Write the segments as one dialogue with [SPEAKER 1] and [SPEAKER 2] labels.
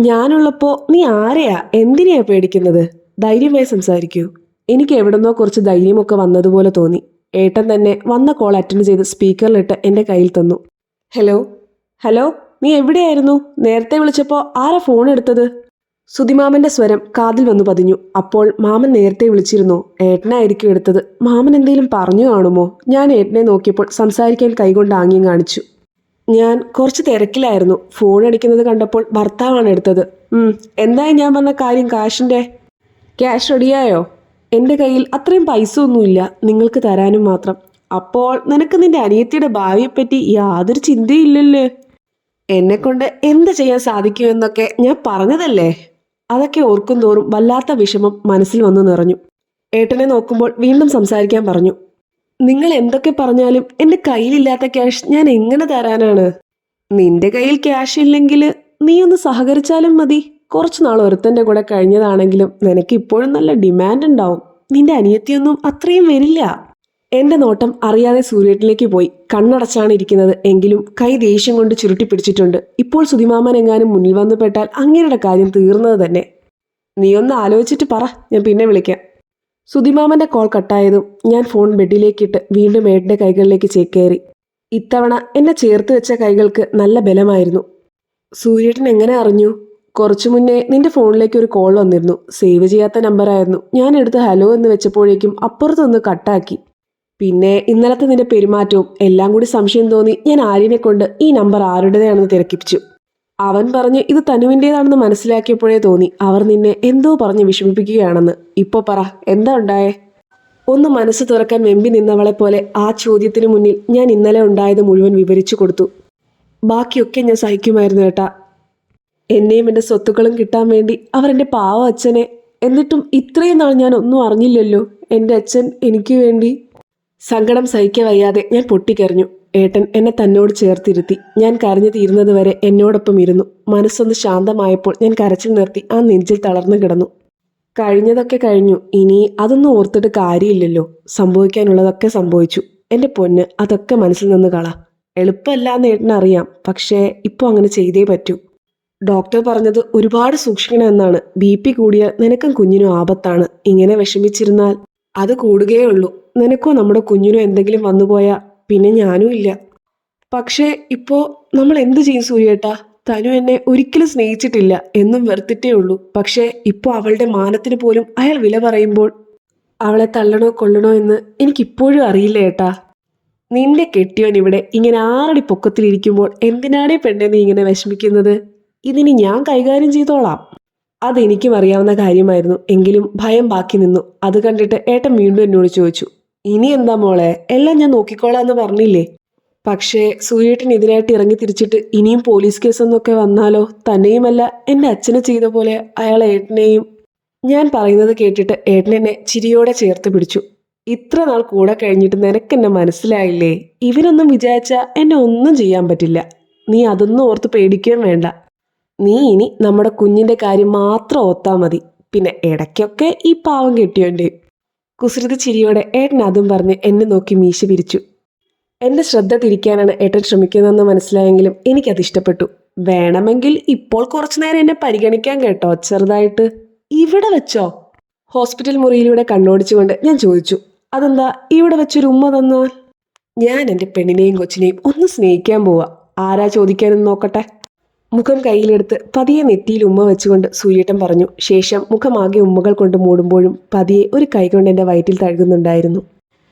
[SPEAKER 1] ഞാനുള്ളപ്പോ നീ ആരെയാ? എന്തിനെയാ പേടിക്കുന്നത്? ധൈര്യമായി സംസാരിക്കൂ. എനിക്ക് എവിടുന്നോ കുറച്ച് ധൈര്യമൊക്കെ വന്നതുപോലെ തോന്നി. ഏട്ടൻ തന്നെ വന്ന കോൾ അറ്റൻഡ് ചെയ്ത് സ്പീക്കറിലിട്ട് എന്റെ കയ്യിൽ തന്നു. ഹലോ? ഹലോ? നീ എവിടെയായിരുന്നു? നേരത്തെ വിളിച്ചപ്പോ ആരാ ഫോൺ എടുത്തത്? സുതിമാമന്റെ സ്വരം കാതിൽ വന്നു പതിഞ്ഞു. അപ്പോൾ മാമൻ നേരത്തെ വിളിച്ചിരുന്നു. ഏട്ടനായിരിക്കും എടുത്തത്. മാമൻ എന്തെങ്കിലും പറഞ്ഞു കാണുമോ? ഞാൻ ഏട്ടനെ നോക്കിയപ്പോൾ സംസാരിക്കാൻ കൈകൊണ്ട് ആംഗ്യം കാണിച്ചു. ഞാൻ കുറച്ച് തിരക്കിലായിരുന്നു. ഫോൺ അടിക്കുന്നത് കണ്ടപ്പോൾ ഭർത്താവാണ് എടുത്തത്. എന്തായി ഞാൻ പറഞ്ഞ കാര്യം കാശിന്റെ ക്യാഷ് റെഡിയായോ എന്റെ കയ്യിൽ അത്രയും പൈസ ഒന്നുമില്ല. നിങ്ങൾക്ക് തരാനും മാത്രം. അപ്പോൾ നിനക്ക് നിന്റെ അനിയത്തിയുടെ ഭാവിയെപ്പറ്റി യാതൊരു ചിന്തയില്ലല്ലേ? എന്നെ കൊണ്ട് എന്ത് ചെയ്യാൻ സാധിക്കുമെന്നൊക്കെ ഞാൻ പറഞ്ഞതല്ലേ? അതൊക്കെ ഓർക്കും തോറും വല്ലാത്ത വിഷമം മനസ്സിൽ വന്നു നിറഞ്ഞു. ഏട്ടനെ നോക്കുമ്പോൾ വീണ്ടും സംസാരിക്കാൻ പറഞ്ഞു. നിങ്ങൾ എന്തൊക്കെ പറഞ്ഞാലും എന്റെ കയ്യിലില്ലാത്ത ക്യാഷ് ഞാൻ എങ്ങനെ തരാനാണ്? നിന്റെ കയ്യിൽ ക്യാഷ് ഇല്ലെങ്കിൽ നീ ഒന്ന് സഹകരിച്ചാലും മതി. കുറച്ച് നാൾ ഒരുത്തന്റെ കൂടെ കഴിഞ്ഞതാണെങ്കിലും നിനക്ക് ഇപ്പോഴും നല്ല ഡിമാൻഡ് ഉണ്ടാവും. നിന്റെ അനിയത്തിയൊന്നും അത്രയും വരില്ല. എന്റെ നോട്ടം അറിയാതെ സൂര്യട്ടിലേക്ക് പോയി. കണ്ണടച്ചാണ് ഇരിക്കുന്നത്. എങ്കിലും കൈ ദേഷ്യം കൊണ്ട് ചുരുട്ടി പിടിച്ചിട്ടുണ്ട്. ഇപ്പോൾ സുതിമാമൻ എങ്ങാനും മുന്നിൽ വന്നു പെട്ടാൽ അങ്ങനെയുടെ കാര്യം തീർന്നത് തന്നെ. നീ ഒന്ന് ആലോചിച്ചിട്ട് പറ. ഞാൻ പിന്നെ വിളിക്കാം. സുതിമാമന്റെ കോൾ കട്ടായതും ഞാൻ ഫോൺ ബെഡിലേക്കിട്ട് വീണ്ടും ഏട്ടന്റെ കൈകളിലേക്ക് ചേക്കേറി. ഇത്തവണ എന്നെ ചേർത്ത് വെച്ച കൈകൾക്ക് നല്ല ബലമായിരുന്നു. സൂര്യേട്ടൻ എങ്ങനെ അറിഞ്ഞു? കുറച്ചു മുന്നേ നിന്റെ ഫോണിലേക്ക് ഒരു കോൾ വന്നിരുന്നു. സേവ് ചെയ്യാത്ത നമ്പറായിരുന്നു. ഞാൻ എടുത്ത് ഹലോ എന്ന് വെച്ചപ്പോഴേക്കും അപ്പുറത്തൊന്ന് കട്ടാക്കി. പിന്നെ ഇന്നലത്തെ നിന്റെ പെരുമാറ്റവും എല്ലാം കൂടി സംശയം തോന്നി ഞാൻ ആര്യനെ കൊണ്ട് ഈ നമ്പർ ആരുടേതാണെന്ന് തിരക്കിപ്പിച്ചു. അവൻ പറഞ്ഞ് ഇത് തനുവിന്റേതാണെന്ന് മനസ്സിലാക്കിയപ്പോഴേ തോന്നി. അവർ നിന്നെ എന്തോ പറഞ്ഞ് വിഷമിപ്പിക്കുകയാണെന്ന്. ഇപ്പോ പറ എന്താ ഉണ്ടായേ? ഒന്ന് മനസ്സ് തുറക്കാൻ വെമ്പി നിന്നവളെ പോലെ ആ ചോദ്യത്തിന് മുന്നിൽ ഞാൻ ഇന്നലെ ഉണ്ടായത് മുഴുവൻ വിവരിച്ചു കൊടുത്തു. ബാക്കിയൊക്കെ ഞാൻ സഹിക്കുമായിരുന്നു ഏട്ടാ. എന്നെയും എന്റെ സ്വത്തുക്കളും കിട്ടാൻ വേണ്ടി അവർ എന്റെ പാവ അച്ഛനെ. എന്നിട്ടും ഇത്രയും നാൾ ഞാൻ ഒന്നും അറിഞ്ഞില്ലല്ലോ. എന്റെ അച്ഛൻ എനിക്ക് വേണ്ടി സങ്കടം സഹിക്കവയ്യാതെ വയ്യാതെ ഞാൻ പൊട്ടിക്കരഞ്ഞു ഏട്ടൻ എന്നെ തന്നോട് ചേർത്തിരുത്തി. ഞാൻ കരഞ്ഞു തീരുന്നത് വരെ എന്നോടൊപ്പം ഇരുന്നു. മനസ്സൊന്ന് ശാന്തമായപ്പോൾ ഞാൻ കരച്ചിൽ നിർത്തി ആ നെഞ്ചിൽ തളർന്നു കിടന്നു. കഴിഞ്ഞതൊക്കെ കഴിഞ്ഞു. ഇനി അതൊന്നും ഓർത്തിട്ട് കാര്യമില്ലല്ലോ. സംഭവിക്കാനുള്ളതൊക്കെ സംഭവിച്ചു. എന്റെ പൊന്ന് അതൊക്കെ മനസ്സിൽ നിന്ന് കള. എളുപ്പമല്ല എന്ന് ഏട്ടനറിയാം പക്ഷേ ഇപ്പോൾ അങ്ങനെ ചെയ്തേ പറ്റൂ. ഡോക്ടർ പറഞ്ഞത് ഒരുപാട് സൂക്ഷിക്കണമെന്നാണ് ബി പി കൂടിയാൽ നിനക്കും കുഞ്ഞിനും ആപത്താണ്. ഇങ്ങനെ വിഷമിച്ചിരുന്നാൽ അത് കൂടുകയേ ഉള്ളൂ. നിനക്കോ നമ്മുടെ കുഞ്ഞിനോ എന്തെങ്കിലും വന്നുപോയാൽ പിന്നെ ഞാനും ഇല്ല. പക്ഷേ ഇപ്പോൾ നമ്മൾ എന്ത് ചെയ്യും സൂര്യേട്ടാ? തനു എന്നെ ഒരിക്കലും സ്നേഹിച്ചിട്ടില്ല എന്നും വെറുത്തിട്ടേ ഉള്ളൂ. പക്ഷേ ഇപ്പോൾ അവളുടെ മാനത്തിന് പോലും അയാൾ വില പറയുമ്പോൾ അവളെ തള്ളണോ കൊള്ളണോ എന്ന് എനിക്കിപ്പോഴും അറിയില്ല ഏട്ടാ. നിന്റെ കെട്ടിയോൻ ഇവിടെ ഇങ്ങനെ ആറടി പൊക്കത്തിലിരിക്കുമ്പോൾ എന്തിനാണേ പെണ്ണെ നീ ഇങ്ങനെ വിഷമിക്കുന്നത്? ഇതിനി ഞാൻ കൈകാര്യം ചെയ്തോളാം. അതെനിക്കും അറിയാവുന്ന കാര്യമായിരുന്നു. എങ്കിലും ഭയം ബാക്കി നിന്നു. അത് കണ്ടിട്ട് ഏട്ടൻ വീണ്ടും എന്നോട് ചോദിച്ചു. ഇനി എന്താ മോളെ? എല്ലാം ഞാൻ നോക്കിക്കോളാം എന്ന് പറഞ്ഞില്ലേ? പക്ഷേ സൂര്യേട്ടൻ ഇറങ്ങി തിരിച്ചിട്ട് ഇനിയും പോലീസ് കേസൊന്നൊക്കെ വന്നാലോ? തന്നെയുമല്ല എന്റെ അച്ഛന് ചെയ്ത പോലെ അയാൾ ഏട്ടനെയും ഞാൻ പറയുന്നത് കേട്ടിട്ട് ഏട്ടൻ എന്നെ ചിരിയോടെ ചേർത്ത് പിടിച്ചു. ഇത്ര നാൾ കൂടെ കഴിഞ്ഞിട്ട് നിനക്കെന്നെ മനസ്സിലായില്ലേ? ഇവനൊന്നും വിചാരിച്ചാൽ എന്നെ ഒന്നും ചെയ്യാൻ പറ്റില്ല. നീ അതൊന്നും ഓർത്ത് പേടിക്കുകയും വേണ്ട. നീ ഇനി നമ്മുടെ കുഞ്ഞിന്റെ കാര്യം മാത്രം ഓർത്താൽ മതി. പിന്നെ ഇടയ്ക്കൊക്കെ ഈ പാവം കെട്ടിയോന്റെ കുസൃതി ചിരിയോടെ ഏട്ടൻ അതും പറഞ്ഞ് എന്നെ നോക്കി മീശ പിരിച്ചു. എന്റെ ശ്രദ്ധ തിരിക്കാനാണ് ഏട്ടൻ ശ്രമിക്കുന്നതെന്ന് മനസ്സിലായെങ്കിലും എനിക്കത് ഇഷ്ടപ്പെട്ടു. വേണമെങ്കിൽ ഇപ്പോൾ കുറച്ചു നേരം എന്നെ പരിഗണിക്കാൻ കേട്ടോ ചെറുതായിട്ട്. ഇവിടെ വെച്ചോ? ഹോസ്പിറ്റൽ മുറിയിലൂടെ കണ്ണോടിച്ചുകൊണ്ട് ഞാൻ ചോദിച്ചു. അതെന്താ ഇവിടെ വെച്ചൊരു ഉമ്മ തന്നാൽ? ഞാൻ എന്റെ പെണ്ണിനെയും കൊച്ചിനെയും ഒന്ന് സ്നേഹിക്കാൻ പോവാ. ആരാ ചോദിക്കാനെന്ന് നോക്കട്ടെ? മുഖം കയ്യിലെടുത്ത് പതിയെ നെറ്റിയിൽ ഉമ്മ വെച്ചുകൊണ്ട് സൂര്യേട്ടൻ പറഞ്ഞു ശേഷം മുഖമാകെ ഉമ്മകൾ കൊണ്ട് മൂടുമ്പോഴും പതിയെ ഒരു കൈകൊണ്ട് എന്റെ വയറ്റിൽ തഴുകുന്നുണ്ടായിരുന്നു.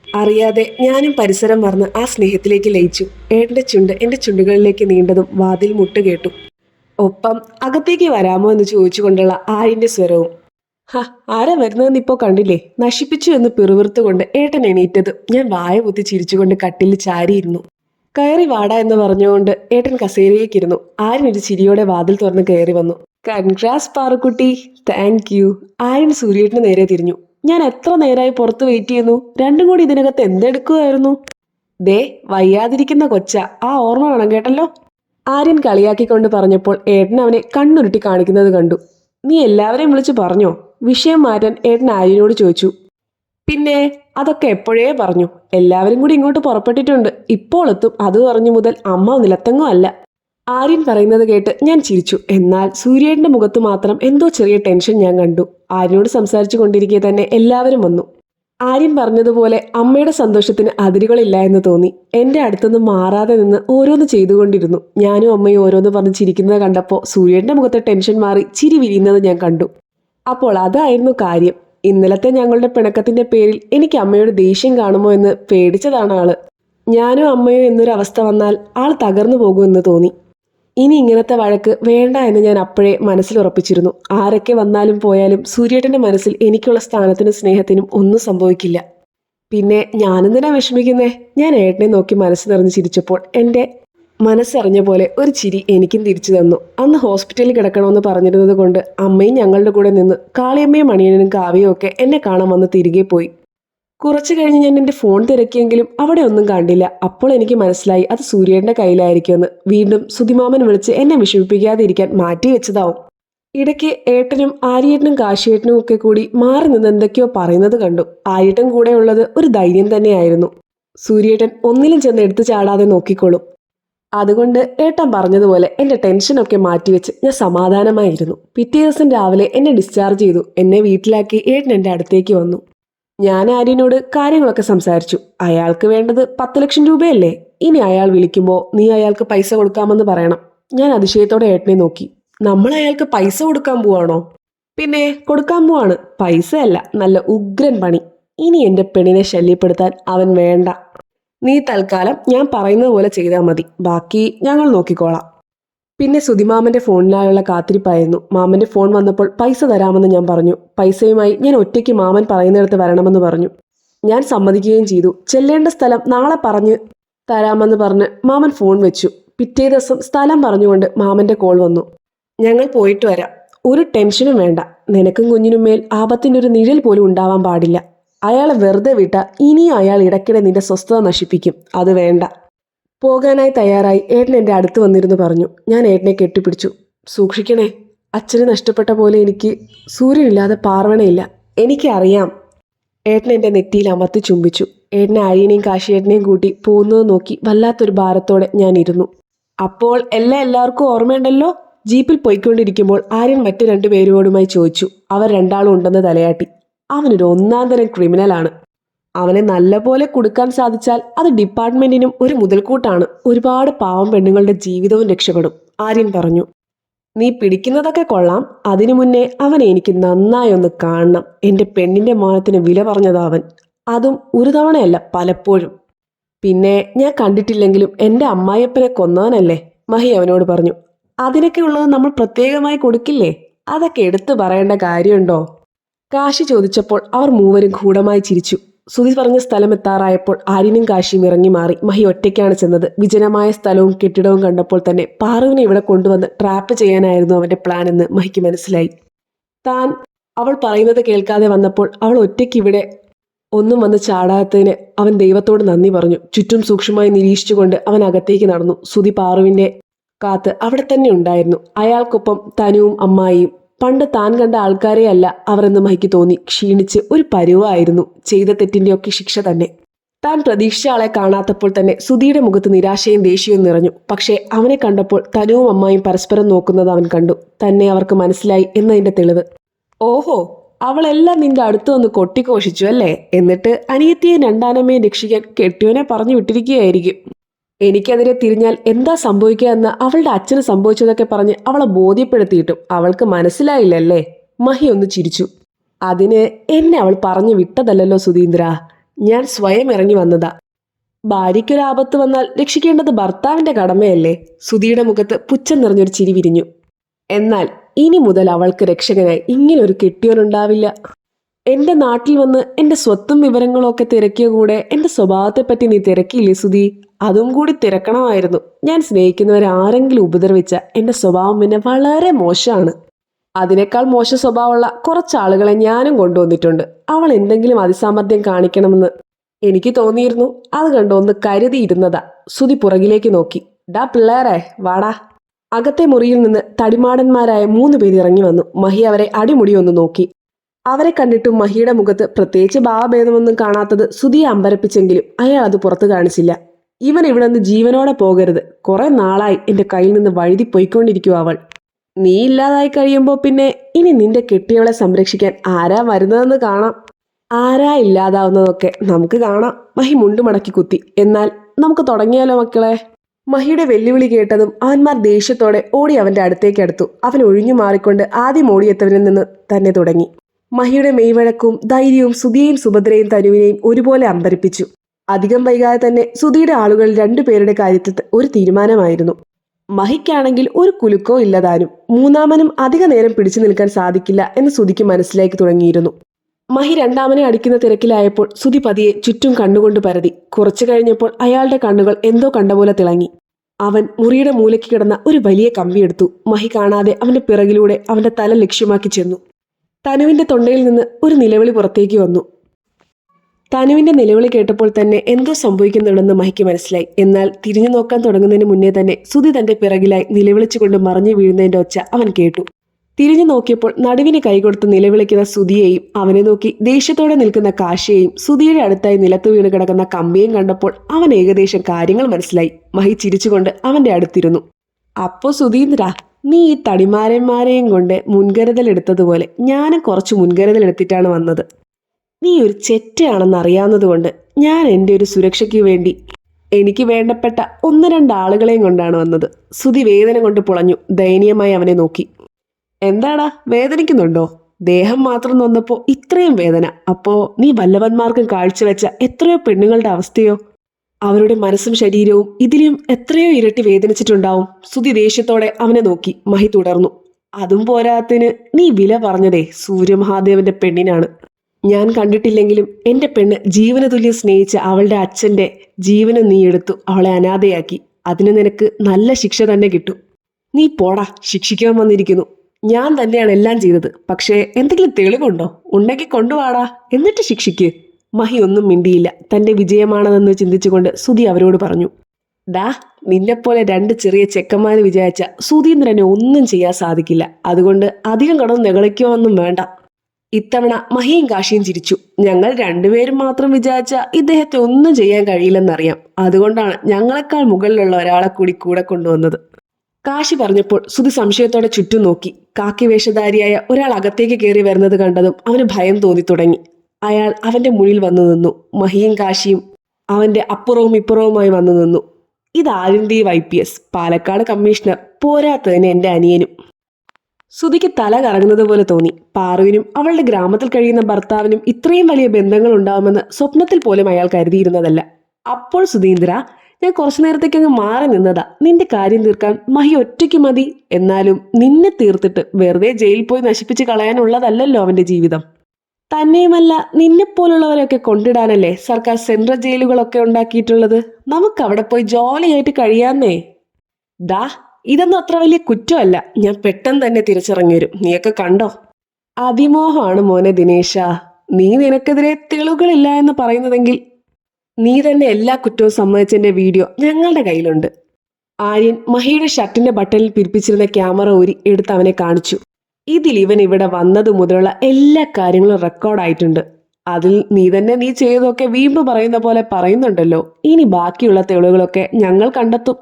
[SPEAKER 1] അറിയാതെ ഞാനും പരിസരം മറന്ന് ആ സ്നേഹത്തിലേക്ക് ലയിച്ചു. ഏട്ടന്റെ ചുണ്ട് എന്റെ ചുണ്ടുകളിലേക്ക് നീണ്ടതും വാതിൽ മുട്ട് കേട്ടു. ഒപ്പം അകത്തേക്ക് വരാമോ എന്ന് ചോദിച്ചുകൊണ്ടുള്ള ആര്യന്റെ സ്വരവും. ഹ ആരാ വരുന്നതെന്ന് ഇപ്പോൾ കണ്ടില്ലേ? നശിപ്പിച്ചു എന്ന് പിറുവിറുത്തുകൊണ്ട് ഏട്ടൻ എണീറ്റത് ഞാൻ വായ കുത്തി ചിരിച്ചുകൊണ്ട് കട്ടിൽ ചാരിയിരുന്നു. കയറി വാടാ എന്ന് പറഞ്ഞുകൊണ്ട് ഏട്ടൻ കസേരയിലേക്കിരുന്നു. ആര്യൻ ഒരു ചിരിയോടെ വാതിൽ തുറന്ന് കയറി വന്നു. Congrats Parukutty thank you Aryan സൂര്യേട്ടന് നേരെ തിരിഞ്ഞു. ഞാൻ എത്ര നേരമായി പുറത്ത് വെയിറ്റ് ചെയ്യുന്നു? രണ്ടും കൂടി ഇതിനകത്ത് എന്തെടുക്കുമായിരുന്നു ദേ വയ്യാതിരിക്കുന്ന കൊച്ച. ആ ഓർമ്മ വേണം കേട്ടല്ലോ. ആര്യൻ കളിയാക്കിക്കൊണ്ട് പറഞ്ഞപ്പോൾ ഏട്ടൻ അവനെ കണ്ണുരുട്ടി കാണിക്കുന്നത് കണ്ടു. നീ എല്ലാവരെയും വിളിച്ച് പറഞ്ഞോ? വിഷയം മാറ്റാൻ ഏട്ടൻ ആര്യനോട് ചോദിച്ചു. പിന്നെ അതൊക്കെ എപ്പോഴേ പറഞ്ഞു. എല്ലാവരും കൂടി ഇങ്ങോട്ട് പുറപ്പെട്ടിട്ടുണ്ട്. ഇപ്പോൾ എത്തും. അത് പറഞ്ഞു മുതൽ അമ്മ നിലത്തെങ്ങും അല്ല. ആര്യൻ പറയുന്നത് കേട്ട് ഞാൻ ചിരിച്ചു. എന്നാൽ സൂര്യേട്ടന്റെ മുഖത്ത് മാത്രം എന്തോ ചെറിയ ടെൻഷൻ ഞാൻ കണ്ടു. ആര്യനോട് സംസാരിച്ചു കൊണ്ടിരിക്കെ തന്നെ എല്ലാവരും വന്നു. ആര്യൻ പറഞ്ഞതുപോലെ അമ്മയുടെ സന്തോഷത്തിന് അതിരുകളില്ല എന്ന് തോന്നി. എന്റെ അടുത്തുനിന്ന് മാറാതെ നിന്ന് ഓരോന്ന് ചെയ്തുകൊണ്ടിരുന്നു. ഞാനും അമ്മയും ഓരോന്ന് പറഞ്ഞ് ചിരിക്കുന്നത് കണ്ടപ്പോൾ സൂര്യേട്ടന്റെ മുഖത്തെ ടെൻഷൻ മാറി ചിരി വിരിയുന്നത് ഞാൻ കണ്ടു. അപ്പോൾ അതായിരുന്നു കാര്യം. ഇന്നലത്തെ ഞങ്ങളുടെ പിണക്കത്തിന്റെ പേരിൽ എനിക്ക് അമ്മയുടെ ദേഷ്യം കാണുമോ എന്ന് പേടിച്ചതാണ് ആൾ. ഞാനും അമ്മയോ എന്നൊരു അവസ്ഥ വന്നാൽ ആൾ തകർന്നു പോകുമെന്ന് തോന്നി. ഇനി ഇങ്ങനത്തെ വഴക്ക് വേണ്ട എന്ന് ഞാൻ അപ്പോഴേ മനസ്സിൽ ഉറപ്പിച്ചിരുന്നു. ആരൊക്കെ വന്നാലും പോയാലും സൂര്യേട്ടന്റെ മനസ്സിൽ എനിക്കുള്ള സ്ഥാനത്തിനും സ്നേഹത്തിനും ഒന്നും സംഭവിക്കില്ല. പിന്നെ ഞാനെന്തിനാ വിഷമിക്കുന്നേ? ഞാൻ ഏട്ടനെ നോക്കി മനസ്സ് നിറഞ്ഞ് ചിരിച്ചപ്പോൾ എന്റെ മനസ്സറിഞ്ഞ പോലെ ഒരു ചിരി എനിക്കും തിരിച്ചു തന്നു. അന്ന് ഹോസ്പിറ്റലിൽ കിടക്കണമെന്ന് പറഞ്ഞിരുന്നത് കൊണ്ട് അമ്മയും ഞങ്ങളുടെ കൂടെ നിന്ന് കാളിയമ്മയും മണിയനും കാവ്യയും ഒക്കെ എന്നെ കാണാൻ വന്ന് തിരികെ പോയി. കുറച്ചു കഴിഞ്ഞ് ഞാൻ എന്റെ ഫോൺ തിരക്കിയെങ്കിലും അവിടെ ഒന്നും കണ്ടില്ല. അപ്പോൾ എനിക്ക് മനസ്സിലായി അത് സൂര്യേട്ടന്റെ കയ്യിലായിരിക്കുമെന്ന്. വീണ്ടും സുതിമാമൻ വിളിച്ച് എന്നെ വിഷമിപ്പിക്കാതിരിക്കാൻ മാറ്റി വെച്ചതാവും. ഇടയ്ക്ക് ഏട്ടനും ആര്യേട്ടനും കാശിയേട്ടനും ഒക്കെ കൂടി മാറി നിന്ന് എന്തൊക്കെയോ പറയുന്നത് കണ്ടു. ആര്യേട്ടൻ കൂടെ ഉള്ളത് ഒരു ധൈര്യം തന്നെയായിരുന്നു. സൂര്യേട്ടൻ ഒന്നിലും ചെന്ന് എടുത്തു ചാടാതെ നോക്കിക്കോളും. അതുകൊണ്ട് ഏട്ടൻ പറഞ്ഞതുപോലെ എന്റെ ടെൻഷനൊക്കെ മാറ്റിവെച്ച് ഞാൻ സമാധാനമായിരുന്നു. പിറ്റേ ദിവസം രാവിലെ എന്നെ ഡിസ്ചാർജ് ചെയ്തു. എന്നെ വീട്ടിലാക്കി ഏട്ടൻ എന്റെ അടുത്തേക്ക് വന്നു. ഞാൻ ആര്യനോട് കാര്യങ്ങളൊക്കെ സംസാരിച്ചു. അയാൾക്ക് വേണ്ടത് പത്ത് ലക്ഷം രൂപയല്ലേ? ഇനി അയാൾ വിളിക്കുമ്പോൾ നീ അയാൾക്ക് പൈസ കൊടുക്കാമെന്ന് പറയണം. ഞാൻ അതിശയത്തോടെ ഏട്ടനെ നോക്കി. നമ്മൾ അയാൾക്ക് പൈസ കൊടുക്കാൻ പോവാണോ? പിന്നെ കൊടുക്കാൻ പോവാണ്. പൈസയല്ല നല്ല ഉഗ്രൻ പണി. ഇനി എന്റെ പെണ്ണിനെ ശല്യപ്പെടുത്താൻ അവൻ വേണ്ട. നീ തൽക്കാലം ഞാൻ പറയുന്നത് പോലെ ചെയ്താൽ മതി. ബാക്കി ഞങ്ങൾ നോക്കിക്കോളാം. പിന്നെ സുതിമാമന്റെ ഫോണിനായുള്ള കാത്തിരിപ്പായിരുന്നു. മാമന്റെ ഫോൺ വന്നപ്പോൾ പൈസ തരാമെന്ന് ഞാൻ പറഞ്ഞു. പൈസയുമായി ഞാൻ ഒറ്റയ്ക്ക് മാമൻ പറയുന്നിടത്ത് വരണമെന്ന് പറഞ്ഞു. ഞാൻ സമ്മതിക്കുകയും ചെയ്തു. ചെല്ലേണ്ട സ്ഥലം നാളെ പറഞ്ഞ് തരാമെന്ന് പറഞ്ഞ് മാമൻ ഫോൺ വെച്ചു. പിറ്റേ ദിവസം സ്ഥലം പറഞ്ഞുകൊണ്ട് മാമന്റെ കോൾ വന്നു. ഞങ്ങൾ പോയിട്ട് വരാം. ഒരു ടെൻഷനും വേണ്ട. നിനക്കും കുഞ്ഞിനും മേൽ ആപത്തിന്റെ ഒരു നിഴൽ പോലും ഉണ്ടാവാൻ പാടില്ല. അയാളെ വെറുതെ വിട്ട ഇനിയും അയാൾ ഇടയ്ക്കിടെ നിന്റെ സ്വസ്ഥത നശിപ്പിക്കും. അത് വേണ്ട. പോകാനായി തയ്യാറായി ഏട്ടൻ എന്റെ അടുത്ത് വന്നിരുന്നു പറഞ്ഞു. ഞാൻ ഏട്ടനെ കെട്ടിപ്പിടിച്ചു. സൂക്ഷിക്കണേ. അച്ഛന് നഷ്ടപ്പെട്ട പോലെ എനിക്ക് സൂര്യനില്ലാതെ പാർവണയില്ല എനിക്കറിയാം. ഏട്ടൻ എന്റെ നെറ്റിയിൽ അമർത്തി ചുംബിച്ചു. ഏട്ടനെ അഴിയനെയും കാശിയേട്ടനെയും കൂട്ടി പോകുന്നത് നോക്കി വല്ലാത്തൊരു ഭാരത്തോടെ ഞാൻ ഇരുന്നു. അപ്പോൾ എല്ലാം എല്ലാവർക്കും ഓർമ്മയുണ്ടല്ലോ? ജീപ്പിൽ പോയിക്കൊണ്ടിരിക്കുമ്പോൾ ആര്യൻ മറ്റു രണ്ടു പേരോടുമായി ചോദിച്ചു. അവർ രണ്ടാളും ഉണ്ടെന്ന് തലയാട്ടി. അവനൊരു ഒന്നാം തരം ക്രിമിനലാണ് അവനെ നല്ലപോലെ കൊടുക്കാൻ സാധിച്ചാൽ അത് ഡിപ്പാർട്ട്മെന്റിനും ഒരു മുതൽക്കൂട്ടാണ്. ഒരുപാട് പാവം പെണ്ണുങ്ങളുടെ ജീവിതവും രക്ഷപ്പെടും. ആര്യൻ പറഞ്ഞു നീ പിടിക്കുന്നതൊക്കെ കൊള്ളാം. അതിനു മുന്നേ അവനെ എനിക്ക് നന്നായി ഒന്ന് കാണണം. എന്റെ പെണ്ണിന്റെ മാനത്തിന് വില പറഞ്ഞതാ അവൻ. അതും ഒരു തവണയല്ല പലപ്പോഴും. പിന്നെ ഞാൻ കണ്ടിട്ടില്ലെങ്കിലും എന്റെ അമ്മായിയപ്പനെ കൊന്നവനല്ലേ മഹി അവനോട് പറഞ്ഞു അതിനൊക്കെ ഉള്ളത് നമ്മൾ പ്രത്യേകമായി കൊടുക്കില്ലേ? അതൊക്കെ എടുത്തു പറയേണ്ട കാര്യമുണ്ടോ? കാശി ചോദിച്ചപ്പോൾ അവർ മൂവരും ഗൂഢമായി ചിരിച്ചു. സുധി പറഞ്ഞ സ്ഥലം എത്താറായപ്പോൾ ആര്യനും കാശിയും ഇറങ്ങി മാറി. മഹി ഒറ്റയ്ക്കാണ് ചെന്നത്. വിജനമായ സ്ഥലവും കെട്ടിടവും കണ്ടപ്പോൾ തന്നെ പാറുവിനെ ഇവിടെ കൊണ്ടുവന്ന് ട്രാപ്പ് ചെയ്യാനായിരുന്നു അവന്റെ പ്ലാൻ എന്ന് മഹിക്ക് മനസ്സിലായി. താൻ അവൾ പറയുന്നത് കേൾക്കാതെ വന്നപ്പോൾ അവൾ ഒറ്റയ്ക്ക് ഇവിടെ ഒന്നും വന്ന് ചാടാത്തതിന് അവൻ ദൈവത്തോട് നന്ദി പറഞ്ഞു. ചുറ്റും സൂക്ഷ്മമായി നിരീക്ഷിച്ചുകൊണ്ട് അവൻ അകത്തേക്ക് നടന്നു. സുധി പാറുവിന്റെ കാത്ത് അവിടെ തന്നെ ഉണ്ടായിരുന്നു. അയാൾക്കൊപ്പം തനുവും അമ്മായിയും പണ്ട് താൻ കണ്ട ആൾക്കാരെ അല്ല അവർ എന്ന് മഹിക്ക് തോന്നി ക്ഷീണിച്ച് ഒരു പരുവായിരുന്നു ചെയ്ത തെറ്റിന്റെയൊക്കെ ശിക്ഷ തന്നെ. താൻ പ്രതീക്ഷിച്ച ആളെ കാണാത്തപ്പോൾ തന്നെ സുധിയുടെ മുഖത്ത് നിരാശയും ദേഷ്യവും നിറഞ്ഞു. പക്ഷേ അവനെ കണ്ടപ്പോൾ തനുവും അമ്മായും പരസ്പരം നോക്കുന്നത് അവൻ കണ്ടു. തന്നെ അവർക്ക് മനസ്സിലായി എന്നതിന്റെ തെളിവ്. ഓഹോ അവളെല്ലാം നിന്റെ അടുത്ത് വന്ന് കൊട്ടിഘോഷിച്ചു അല്ലേ? എന്നിട്ട് അനിയത്തിയെ രണ്ടാനമ്മയെ രക്ഷിക്കാൻ കെട്ടിയോനെ പറഞ്ഞു വിട്ടിരിക്കുകയായിരിക്കും. എനിക്കെതിരെ തിരിഞ്ഞാൽ എന്താ സംഭവിക്കുക എന്ന് അവളുടെ അച്ഛന് സംഭവിച്ചതൊക്കെ പറഞ്ഞ് അവളെ ബോധ്യപ്പെടുത്തിയിട്ടും അവൾക്ക് മനസ്സിലായില്ലല്ലേ? മഹി ഒന്ന് ചിരിച്ചു. അതിന് എന്നെ അവൾ പറഞ്ഞു വിട്ടതല്ലല്ലോ സുധീന്ദ്ര. ഞാൻ സ്വയം ഇറങ്ങി വന്നതാ. ഭാര്യയ്ക്കൊരു ആപത്ത് വന്നാൽ രക്ഷിക്കേണ്ടത് ഭർത്താവിന്റെ കടമയല്ലേ? സുധിയുടെ മുഖത്ത് പുച്ഛം നിറഞ്ഞൊരു ചിരി വിരിഞ്ഞു. എന്നാൽ ഇനി മുതൽ അവൾക്ക് രക്ഷകനായി ഇങ്ങനൊരു കെട്ടിയോനുണ്ടാവില്ല. എന്റെ നാട്ടിൽ വന്ന് എന്റെ സ്വത്തും വിവരങ്ങളും ഒക്കെ തിരക്കിയ കൂടെ എന്റെ സ്വഭാവത്തെപ്പറ്റി നീ തിരക്കിയില്ലേ സുധി? അതും കൂടി തിരക്കണമായിരുന്നു. ഞാൻ സ്നേഹിക്കുന്നവരെ ആരെങ്കിലും ഉപദ്രവിച്ച എന്റെ സ്വഭാവം പിന്നെ വളരെ മോശമാണ്. അതിനേക്കാൾ മോശ സ്വഭാവമുള്ള കുറച്ചാളുകളെ ഞാനും കൊണ്ടുവന്നിട്ടുണ്ട്. അവൾ എന്തെങ്കിലും അതിസാമർഥ്യം കാണിക്കണമെന്ന് എനിക്ക് തോന്നിയിരുന്നു. അത് കണ്ടൊന്ന് കരുതിയിരുന്നതാ. സുതി പുറകിലേക്ക് നോക്കി. ഡാ പിള്ളേരെ വാടാ. അകത്തെ മുറിയിൽ നിന്ന് തടിമാടന്മാരായ മൂന്ന് പേര് ഇറങ്ങി വന്നു. മഹി അവരെ അടിമുടി ഒന്ന് നോക്കി. അവരെ കണ്ടിട്ടും മഹിയുടെ മുഖത്ത് പ്രത്യേകിച്ച് ഭാവഭേദമൊന്നും കാണാത്തത് സുതിയെ അമ്പരപ്പിച്ചെങ്കിലും അയാൾ അത് പുറത്തു കാണിച്ചില്ല. ഇവൻ ഇവിടെ നിന്ന് ജീവനോടെ പോകരുത്. കുറെ നാളായി എന്റെ കയ്യിൽ നിന്ന് വഴുതി പോയിക്കൊണ്ടിരിക്കുക അവൾ. നീ ഇല്ലാതായി കഴിയുമ്പോൾ പിന്നെ ഇനി നിന്റെ കെട്ടിയവളെ സംരക്ഷിക്കാൻ ആരാ വരുന്നതെന്ന് കാണാം. ആരാ ഇല്ലാതാവുന്നതൊക്കെ നമുക്ക് കാണാം. മഹി മുണ്ടു മടക്കി കുത്തി. എന്നാൽ നമുക്ക് തുടങ്ങിയാലോ മക്കളെ? മഹിയുടെ വെല്ലുവിളി കേട്ടതും അവന്മാർ ദേഷ്യത്തോടെ ഓടി അവന്റെ അടുത്തേക്ക് അടുത്തു. അവൻ ഒഴിഞ്ഞു മാറിക്കൊണ്ട് ആദ്യം ഓടിയെത്തവനിൽ നിന്ന് തന്നെ തുടങ്ങി. മഹിയുടെ മെയ്വഴക്കും ധൈര്യവും സുധിയെയും സുഭദ്രയും തനുവിനെയും ഒരുപോലെ അമ്പരിപ്പിച്ചു അധികം വൈകാതെ തന്നെ സുധിയുടെ ആളുകൾ രണ്ടുപേരുടെ കാര്യത്തിൽ ഒരു തീരുമാനമായിരുന്നു. മഹിക്കാണെങ്കിൽ ഒരു കുലുക്കോ ഇല്ലതാനും മൂന്നാമനും അധിക നേരം പിടിച്ചു നിൽക്കാൻ സാധിക്കില്ല എന്ന് സുധിക്ക് മനസ്സിലാക്കി തുടങ്ങിയിരുന്നു. മഹി രണ്ടാമനെ അടിക്കുന്ന തിരക്കിലായപ്പോൾ സുധി പതിയെ ചുറ്റും കണ്ണുകൊണ്ട് പരതി. കുറച്ചു കഴിഞ്ഞപ്പോൾ അയാളുടെ കണ്ണുകൾ എന്തോ കണ്ട പോലെ തിളങ്ങി. അവൻ മുറിയുടെ മൂലയ്ക്ക് കിടന്ന ഒരു വലിയ കമ്പിയെടുത്തു മഹി കാണാതെ അവന്റെ പിറകിലൂടെ അവന്റെ തല ലക്ഷ്യമാക്കി ചെന്നു. തനുവിന്റെ തൊണ്ടയിൽ നിന്ന് ഒരു നിലവിളി പുറത്തേക്ക് വന്നു. തനുവിന്റെ നിലവിളി കേട്ടപ്പോൾ തന്നെ എന്തോ സംഭവിക്കുന്നുണ്ടെന്ന് മഹിക്ക് മനസ്സിലായി. എന്നാൽ തിരിഞ്ഞു നോക്കാൻ തുടങ്ങുന്നതിന് മുന്നേ തന്നെ സുധി തന്റെ പിറകിലായി നിലവിളിച്ചുകൊണ്ട് മറിഞ്ഞു വീഴുന്നതിന്റെ ഒച്ച അവൻ കേട്ടു. തിരിഞ്ഞു നോക്കിയപ്പോൾ നടുവിന് കൈകൊടുത്ത് നിലവിളിക്കുന്ന സുധിയെയും അവനെ നോക്കി ദേഷ്യത്തോടെ നിൽക്കുന്ന കാശിയെയും സുധിയുടെ അടുത്തായി നിലത്ത് വീണ് കിടക്കുന്ന കമ്പിയും കണ്ടപ്പോൾ അവൻ ഏകദേശം കാര്യങ്ങൾ മനസ്സിലായി. മഹി ചിരിച്ചുകൊണ്ട് അവന്റെ അടുത്തിരുന്നു. അപ്പോ സുധീന്ദ്ര നീ ഈ തടിമാരന്മാരെയും കൊണ്ട് മുൻകരുതൽ എടുത്തതുപോലെ ഞാനും കുറച്ച് മുൻകരുതൽ എടുത്തിട്ടാണ് വന്നത്. നീ ഒരു ചെറ്റയാണെന്ന് അറിയാവുന്നതുകൊണ്ട് ഞാൻ എന്റെ ഒരു സുരക്ഷയ്ക്ക് വേണ്ടി എനിക്ക് വേണ്ടപ്പെട്ട ഒന്ന് രണ്ട് ആളുകളെയും കൊണ്ടാണ് വന്നത്. സുതി വേദന കൊണ്ട് പുളഞ്ഞു. ദയനീയമായി അവനെ നോക്കി. എന്താടാ? വേദനിക്കുന്നുണ്ടോ? ദേഹം മാത്രം നൊന്നപ്പോ ഇത്രയും വേദന. അപ്പോ നീ വല്ലവന്മാർക്കും കാഴ്ചവെച്ച എത്രയോ പെണ്ണുങ്ങളുടെ അവസ്ഥയോ? അവരുടെ മനസ്സും ശരീരവും ഇതിലും എത്രയോ ഇരട്ടി വേദനിച്ചിട്ടുണ്ടാവും. സുതി ദേഷ്യത്തോടെ അവനെ നോക്കി. മഹി തുടർന്നു. അതും പോരാത്തിന് നീ വില പറഞ്ഞതേ. സൂര്യമഹാദേവന്റെ പെണ്ണിനാണ്. ഞാൻ കണ്ടിട്ടില്ലെങ്കിലും എന്റെ പെണ്ണ് ജീവന തുല്യം സ്നേഹിച്ച അവളുടെ അച്ഛന്റെ ജീവനം നീ എടുത്തു അവളെ അനാഥയാക്കി. അതിന് നിനക്ക് നല്ല ശിക്ഷ തന്നെ കിട്ടു. നീ പോടാ ശിക്ഷിക്കാൻ വന്നിരിക്കുന്നു. ഞാൻ തന്നെയാണ് എല്ലാം ചെയ്തത്. പക്ഷേ എന്തെങ്കിലും തെളിവുണ്ടോ? ഉണ്ടെങ്കിൽ കൊണ്ടുവാടാ. എന്നിട്ട് ശിക്ഷിക്ക്. മഹി ഒന്നും മിണ്ടിയില്ല. തന്റെ വിജയമാണെന്ന് ചിന്തിച്ചുകൊണ്ട് സുധി അവരോട് പറഞ്ഞു. ഡാ നിന്നെപ്പോലെ രണ്ട് ചെറിയ ചെക്കന്മാര് വിചാരിച്ച സുധീന്ദ്രനെ ഒന്നും ചെയ്യാൻ സാധിക്കില്ല. അതുകൊണ്ട് അധികം കടന്ന് നെകളിക്കുമൊന്നും വേണ്ട. ഇത്തവണ മഹിയും കാശിയും ചിരിച്ചു. ഞങ്ങൾ രണ്ടുപേരും മാത്രം വിചാരിച്ച ഇദ്ദേഹത്തെ ഒന്നും ചെയ്യാൻ കഴിയില്ലെന്നറിയാം. അതുകൊണ്ടാണ് ഞങ്ങളെക്കാൾ മുകളിലുള്ള ഒരാളെ കൂടി കൂടെ കൊണ്ടുവന്നത്. കാശി പറഞ്ഞപ്പോൾ സുതി സംശയത്തോടെ ചുറ്റും നോക്കി. കാക്കി വേഷധാരിയായ ഒരാൾ അകത്തേക്ക് കയറി വരുന്നത് കണ്ടതും അവന് ഭയം തോന്നി തുടങ്ങി. അയാൾ അവന്റെ മുന്നിൽ വന്നു നിന്നു. മഹിയും കാശിയും അവന്റെ അപ്പുറവും ഇപ്പുറവുമായി വന്നു നിന്നു. ഇത് ആരിന്ദീവ് Y P S? Palakkad commissioner. പോരാത്തതിന് എന്റെ അനിയനും. സുധിക്ക് തല കറങ്ങുന്നത് പോലെ തോന്നി. പാറുവിനും അവളുടെ ഗ്രാമത്തിൽ കഴിയുന്ന ഭർത്താവിനും ഇത്രയും വലിയ ബന്ധങ്ങൾ ഉണ്ടാവുമെന്ന് സ്വപ്നത്തിൽ പോലും അയാൾ കരുതിയിരുന്നതല്ല. അപ്പോൾ സുധീന്ദ്ര ഞാൻ കുറച്ചു നേരത്തേക്ക് അങ്ങ് മാറി നിന്നതാ. നിന്റെ കാര്യം തീർക്കാൻ മഹി ഒറ്റയ്ക്ക് മതി. എന്നാലും നിന്നെ തീർത്തിട്ട് വെറുതെ ജയിലിൽ പോയി നശിപ്പിച്ച് കളയാനുള്ളതല്ലല്ലോ അവന്റെ ജീവിതം. തന്നെയുമല്ല നിന്നെപ്പോലുള്ളവരെയൊക്കെ കൊണ്ടിടാനല്ലേ സർക്കാർ സെൻട്രൽ ജയിലുകളൊക്കെ ഉണ്ടാക്കിയിട്ടുള്ളത്? നമുക്ക് അവിടെ പോയി ജോലിയായിട്ട് കഴിയാന്നേ. ദാ ഇതൊന്നും അത്ര വലിയ കുറ്റമല്ല. ഞാൻ പെട്ടെന്ന് തന്നെ തിരിച്ചിറങ്ങി വരും നീയൊക്കെ കണ്ടോ? അതിമോഹമാണ് മോനെ ദിനേശ. നീ നിനക്കെതിരെ തെളിവുകളില്ല എന്ന് പറയുന്നതെങ്കിൽ നീ തന്നെ എല്ലാ കുറ്റവും സമ്മതിച്ചതിന്റെ വീഡിയോ ഞങ്ങളുടെ കയ്യിലുണ്ട്. ആര്യൻ മഹിയുടെ ഷർട്ടിന്റെ ബട്ടണിൽ പിരിപ്പിച്ചിരുന്ന ക്യാമറ ഊരി എടുത്ത് അവനെ കാണിച്ചു. ഇതിൽ ഇവൻ ഇവിടെ വന്നത് മുതലുള്ള എല്ലാ കാര്യങ്ങളും റെക്കോർഡായിട്ടുണ്ട് അതിൽ നീ തന്നെ നീ ചെയ്തതൊക്കെ വീമ്പ് പറയുന്ന പോലെ പറയുന്നുണ്ടല്ലോ. ഇനി ബാക്കിയുള്ള തെളിവുകളൊക്കെ ഞങ്ങൾ കണ്ടെത്തും.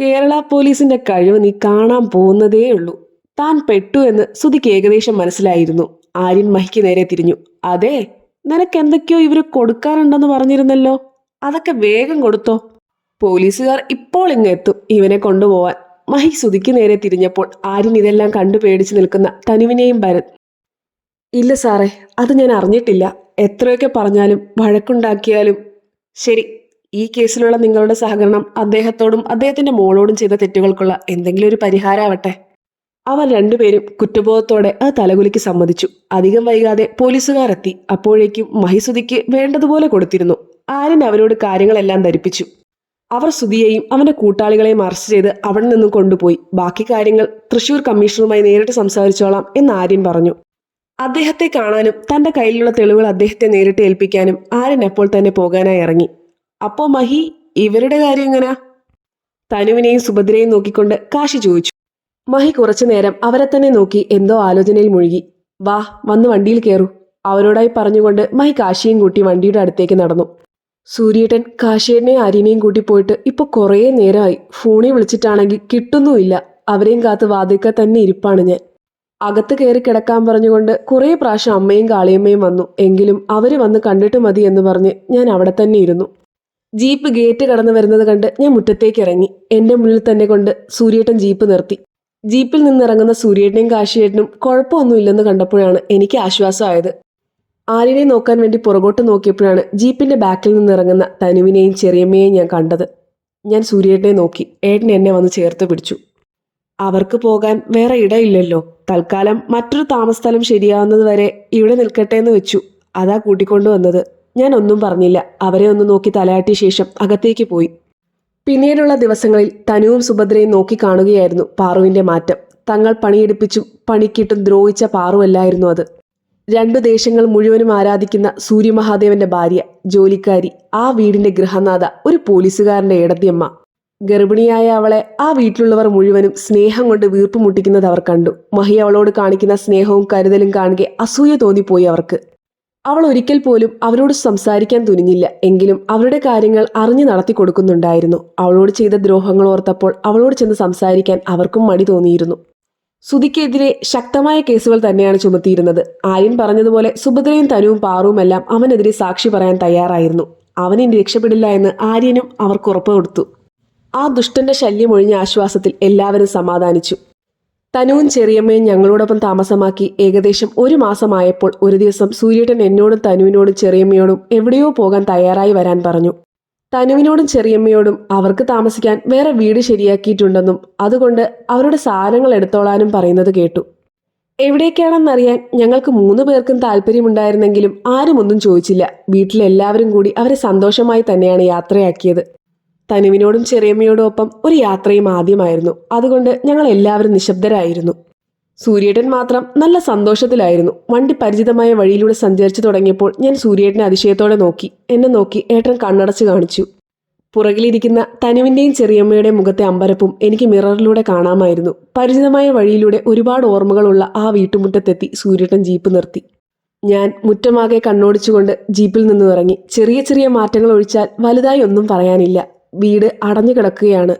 [SPEAKER 1] കേരള പോലീസിന്റെ കഴിവ് നീ കാണാൻ പോകുന്നതേ ഉള്ളൂ. താൻ പെട്ടു എന്ന് സുധിക്ക് ഏകദേശം മനസ്സിലായിരുന്നു. ആര്യൻ മഹിക്ക് നേരെ തിരിഞ്ഞു. അതെ നിനക്ക് എന്തൊക്കെയോ ഇവർ കൊടുക്കാനുണ്ടെന്ന് പറഞ്ഞിരുന്നല്ലോ. അതൊക്കെ വേഗം കൊടുത്തോ. പോലീസുകാർ ഇപ്പോൾ ഇങ്ങ് എത്തും ഇവനെ കൊണ്ടുപോവാൻ. മഹി സുധിക്ക് നേരെ തിരിഞ്ഞപ്പോൾ ആര്യൻ ഇതെല്ലാം കണ്ടു പേടിച്ചു നിൽക്കുന്ന തനുവിനെയും ഭരത്. ഇല്ല സാറേ അത് ഞാൻ അറിഞ്ഞിട്ടില്ല. എത്രയൊക്കെ പറഞ്ഞാലും വഴക്കുണ്ടാക്കിയാലും ശരി ഈ കേസിലുള്ള നിങ്ങളുടെ സഹകരണം അദ്ദേഹത്തോടും അദ്ദേഹത്തിന്റെ മോളോടും ചെയ്ത തെറ്റുകൾക്കുള്ള എന്തെങ്കിലും ഒരു പരിഹാരമാവട്ടെ അവർ രണ്ടുപേരും കുറ്റബോധത്തോടെ ആ തലകുലിക്ക് സമ്മതിച്ചു. അധികം വൈകാതെ പോലീസുകാരെത്തി. അപ്പോഴേക്കും മഹിസുതിക്ക് വേണ്ടതുപോലെ കൊടുത്തിരുന്നു. ആര്യൻ അവരോട് കാര്യങ്ങളെല്ലാം ധരിപ്പിച്ചു. അവർ സുധിയെയും അവന്റെ കൂട്ടാളികളെയും അറസ്റ്റ് ചെയ്ത് അവിടെ നിന്നും കൊണ്ടുപോയി. ബാക്കി കാര്യങ്ങൾ തൃശൂർ കമ്മീഷണറുമായി നേരിട്ട് സംസാരിച്ചോളാം എന്ന് ആര്യൻ പറഞ്ഞു. അദ്ദേഹത്തെ കാണാനും തന്റെ കയ്യിലുള്ള തെളിവുകൾ അദ്ദേഹത്തെ നേരിട്ട് ഏൽപ്പിക്കാനും ആര്യൻ അപ്പോൾ തന്നെ പോകാനായി ഇറങ്ങി. അപ്പോ മഹി ഇവരുടെ കാര്യം എങ്ങനാ? തനുവിനെയും സുഭദ്രയെയും നോക്കിക്കൊണ്ട് കാശി ചോദിച്ചു. മഹി കുറച്ചു നേരം അവരെ തന്നെ നോക്കി എന്തോ ആലോചനയിൽ മുഴുകി. വാ വന്ന് വണ്ടിയിൽ കയറൂ അവരോടായി പറഞ്ഞുകൊണ്ട് മഹി കാശിയും കൂട്ടി വണ്ടിയുടെ അടുത്തേക്ക് നടന്നു. സൂര്യേട്ടൻ കാശിയേട്ടനെയും ആര്യനെയും കൂട്ടി പോയിട്ട് ഇപ്പൊ കുറേ നേരമായി ഫോണിൽ വിളിച്ചിട്ടാണെങ്കിൽ കിട്ടുന്നുമില്ല. അവരെയും കാത്ത് വാതിക്ക തന്നെ ഇരിപ്പാണ് ഞാൻ. അകത്ത് കയറി കിടക്കാൻ പറഞ്ഞുകൊണ്ട് കുറേ പ്രാവശ്യം അമ്മയും കാളിയമ്മയും വന്നു. എങ്കിലും അവർ വന്ന് കണ്ടിട്ട് മതി എന്ന് പറഞ്ഞ് ഞാൻ അവിടെ തന്നെ ഇരുന്നു. ജീപ്പ് ഗേറ്റ് കടന്നു വരുന്നത് കണ്ട് ഞാൻ മുറ്റത്തേക്ക് ഇറങ്ങി. എന്റെ മുന്നിൽ തന്നെ കൊണ്ട് സൂര്യേട്ടൻ ജീപ്പ് നിർത്തി. ജീപ്പിൽ നിന്നിറങ്ങുന്ന സൂര്യേട്ടനും കാശിയേട്ടനും കുഴപ്പമൊന്നുമില്ലെന്ന് കണ്ടപ്പോഴാണ് എനിക്ക് ആശ്വാസമായത്. ആര്യനെ നോക്കാൻ വേണ്ടി പുറകോട്ട് നോക്കിയപ്പോഴാണ് ജീപ്പിന്റെ ബാക്കിൽ നിന്നിറങ്ങുന്ന തനുവിനെയും ചെറിയമ്മയെയും ഞാൻ കണ്ടത്. ഞാൻ സൂര്യേട്ടനെ നോക്കി. ഏട്ടൻ എന്നെ വന്ന് ചേർത്ത് പിടിച്ചു. അവർക്ക് പോകാൻ വേറെ ഇടയില്ലല്ലോ. തൽക്കാലം മറ്റൊരു താമസസ്ഥലം ശരിയാവുന്നത് വരെ ഇവിടെ നിൽക്കട്ടെ എന്ന് വെച്ചു. അതാ കൂട്ടിക്കൊണ്ടുവന്നത്. ഞാൻ ഒന്നും പറഞ്ഞില്ല. അവരെ ഒന്ന് നോക്കി തലയാട്ടിയ ശേഷം അകത്തേക്ക് പോയി. പിന്നീടുള്ള ദിവസങ്ങളിൽ തനുവും സുഭദ്രയും നോക്കി കാണുകയായിരുന്നു പാറുവിന്റെ മാറ്റം. തങ്ങൾ പണിയെടുപ്പിച്ചും പണിക്കിട്ടും ദ്രോഹിച്ച പാറുവല്ലായിരുന്നു അത്. രണ്ടു ദേശങ്ങൾ മുഴുവനും ആരാധിക്കുന്ന സൂര്യമഹാദേവന്റെ ഭാര്യ ജോലിക്കാരി ആ വീടിന്റെ ഗൃഹനാഥ ഒരു പോലീസുകാരന്റെ ഇടത്തിയമ്മ ഗർഭിണിയായ അവളെ ആ വീട്ടിലുള്ളവർ മുഴുവനും സ്നേഹം കൊണ്ട് വീർപ്പ് മുട്ടിക്കുന്നത് അവർ കണ്ടു. മഹി അവളോട് കാണിക്കുന്ന സ്നേഹവും കരുതലും കാണുകെ അസൂയ തോന്നിപ്പോയി അവർക്ക്. അവൾ ഒരിക്കൽ പോലും അവരോട് സംസാരിക്കാൻ തുനിഞ്ഞില്ല. എങ്കിലും അവരുടെ കാര്യങ്ങൾ അറിഞ്ഞു നടത്തി കൊടുക്കുന്നുണ്ടായിരുന്നു. അവളോട് ചെയ്ത ദ്രോഹങ്ങൾ ഓർത്തപ്പോൾ അവളോട് ചെന്ന് സംസാരിക്കാൻ അവർക്കും മടി തോന്നിയിരുന്നു. സുധിക്കെതിരെ ശക്തമായ കേസുകൾ തന്നെയാണ് ചുമത്തിയിരുന്നത്. ആര്യൻ പറഞ്ഞതുപോലെ സുഭദ്രയും തനുവും പാറുമെല്ലാം അവനെതിരെ സാക്ഷി പറയാൻ തയ്യാറായിരുന്നു. അവനിനി രക്ഷപ്പെടില്ല എന്ന് ആര്യനും അവർക്ക് ഉറപ്പ് കൊടുത്തു. ആ ദുഷ്ടന്റെ ശല്യം ഒഴിഞ്ഞ ആശ്വാസത്തിൽ എല്ലാവരും സമാധാനിച്ചു. തനുവും ചെറിയമ്മയും ഞങ്ങളോടൊപ്പം താമസമാക്കി ഏകദേശം ഒരു മാസമായപ്പോൾ ഒരു ദിവസം സൂര്യേട്ടൻ എന്നോടും തനുവിനോടും ചെറിയമ്മയോടും എവിടെയോ പോകാൻ തയ്യാറായി വരാൻ പറഞ്ഞു. തനുവിനോടും ചെറിയമ്മയോടും അവർക്ക് താമസിക്കാൻ വേറെ വീട് ശരിയാക്കിയിട്ടുണ്ടെന്നും അതുകൊണ്ട് അവരുടെ സാധനങ്ങൾ എടുത്തോളാനും പറയുന്നത് കേട്ടു. എവിടേക്കാണെന്നറിയാൻ ഞങ്ങൾക്ക് മൂന്ന് പേർക്കും താല്പര്യമുണ്ടായിരുന്നെങ്കിലും ആരുമൊന്നും ചോദിച്ചില്ല. വീട്ടിലെല്ലാവരും കൂടി അവരെ സന്തോഷമായി തന്നെയാണ് യാത്രയാക്കിയത്. തനുവിനോടും ചെറിയമ്മയോടും ഒപ്പം ഒരു യാത്രയും ആദ്യമായിരുന്നു. അതുകൊണ്ട് ഞങ്ങൾ എല്ലാവരും നിശബ്ദരായിരുന്നു. സൂര്യേട്ടൻ മാത്രം നല്ല സന്തോഷത്തിലായിരുന്നു. വണ്ടി പരിചിതമായ വഴിയിലൂടെ സഞ്ചരിച്ചു തുടങ്ങിയപ്പോൾ ഞാൻ സൂര്യേട്ടനെ അതിശയത്തോടെ നോക്കി. എന്നെ നോക്കി ഏട്ടൻ കണ്ണടച്ച് കാണിച്ചു. പുറകിലിരിക്കുന്ന തനുവിന്റെയും ചെറിയമ്മയുടെ മുഖത്തെ അമ്പരപ്പും എനിക്ക് മിററിലൂടെ കാണാമായിരുന്നു. പരിചിതമായ വഴിയിലൂടെ ഒരുപാട് ഓർമ്മകളുള്ള ആ വീട്ടുമുറ്റത്തെത്തി സൂര്യേട്ടൻ ജീപ്പ് നിർത്തി. ഞാൻ മുറ്റമാകെ കണ്ണോടിച്ചുകൊണ്ട് ജീപ്പിൽ നിന്ന് ഇറങ്ങി. ചെറിയ ചെറിയ മാറ്റങ്ങൾ ഒഴിച്ചാൽ വലുതായി ഒന്നും പറയാനില്ല. വീട് അടഞ്ഞു കിടക്കുകയാണ്.